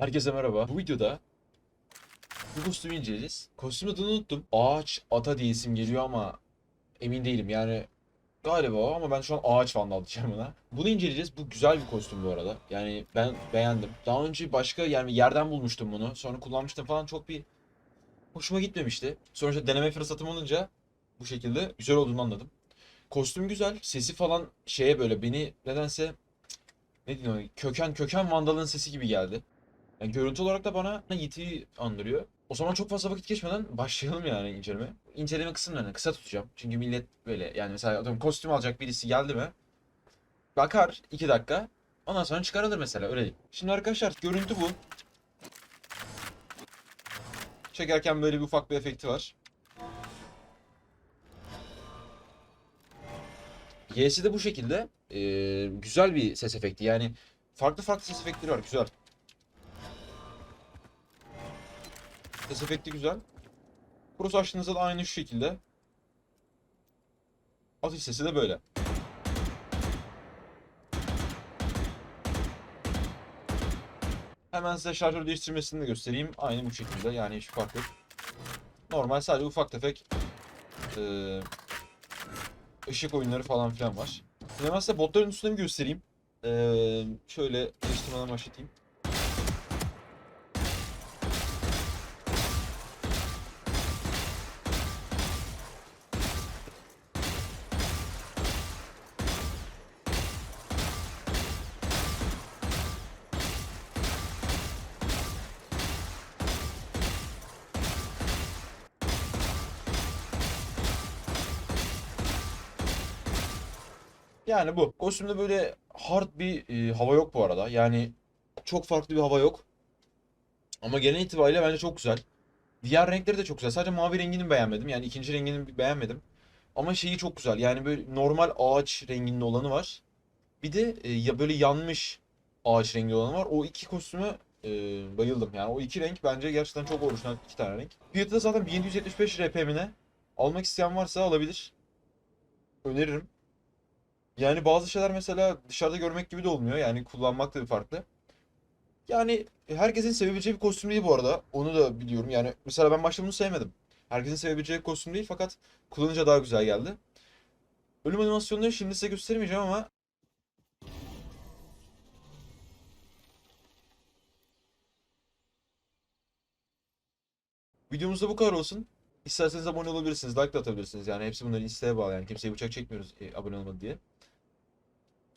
Herkese merhaba. Bu videoda bu kostümü inceleyeceğiz. Kostüm adını unuttum. Ağaç ata diye isim geliyor ama emin değilim. Yani galiba ama ben şu an ağaç vandal diyeceğim buna. Bunu inceleyeceğiz. Bu güzel bir kostüm bu arada. Yani ben beğendim. Daha önce başka yani yerden bulmuştum bunu. Sonra kullanmıştım falan çok bir hoşuma gitmemişti. Sonra işte deneme fırsatım olunca bu şekilde güzel olduğunu anladım. Kostüm güzel. Sesi falan şeye böyle beni nedense ne diyeyim köken köken vandalın sesi gibi geldi. Yani görüntü olarak da bana Yiğit'i andırıyor. O zaman çok fazla vakit geçmeden başlayalım yani inceleme. İnceleme kısımlarını kısa tutacağım. Çünkü millet böyle yani mesela atıyorum kostüm alacak birisi geldi mi bakar 2 dakika ondan sonra çıkarılır mesela öyle değil. Şimdi arkadaşlar görüntü bu. Çekerken böyle bir ufak bir efekti var. Y'si de bu şekilde. Ee, güzel bir ses efekti. Yani farklı farklı ses efektleri var. Güzel. Ses efekti güzel. Cross açtığınızda da aynı şu şekilde. Atış sesi de böyle. Hemen size şarjör değiştirmesini de göstereyim. Aynı bu şekilde. Yani hiç fark yok. Normal sadece ufak tefek eee ışık oyunları falan filan var. Size botların üstünde bir göstereyim. Eee şöyle değiştirmeden başlatayım. Yani bu. Kostümde böyle hard bir e, hava yok bu arada. Yani çok farklı bir hava yok. Ama genel itibariyle bence çok güzel. Diğer renkleri de çok güzel. Sadece mavi rengini beğenmedim. Yani ikinci rengini beğenmedim. Ama şeyi çok güzel. Yani böyle normal ağaç renginin olanı var. Bir de e, ya böyle yanmış ağaç rengi olanı var. O iki kostümü e, bayıldım. Yani o iki renk bence gerçekten çok orijinal iki tane renk. Fiyatı da zaten 1775 RPM'ine. Almak isteyen varsa alabilir. Öneririm. Yani bazı şeyler mesela dışarıda görmek gibi de olmuyor. Yani kullanmak da bir farklı. Yani herkesin sevebileceği bir kostüm değil bu arada. Onu da biliyorum. Yani mesela ben başta bunu sevmedim. Herkesin sevebileceği bir kostüm değil fakat kullanınca daha güzel geldi. Ölüm animasyonları şimdi size gösteremeyeceğim ama videomuzda bu kadar olsun. İsterseniz abone olabilirsiniz, like de atabilirsiniz. Yani hepsi bunların isteğe bağlı. Yani kimseye bıçak çekmiyoruz e, abone olmadı diye.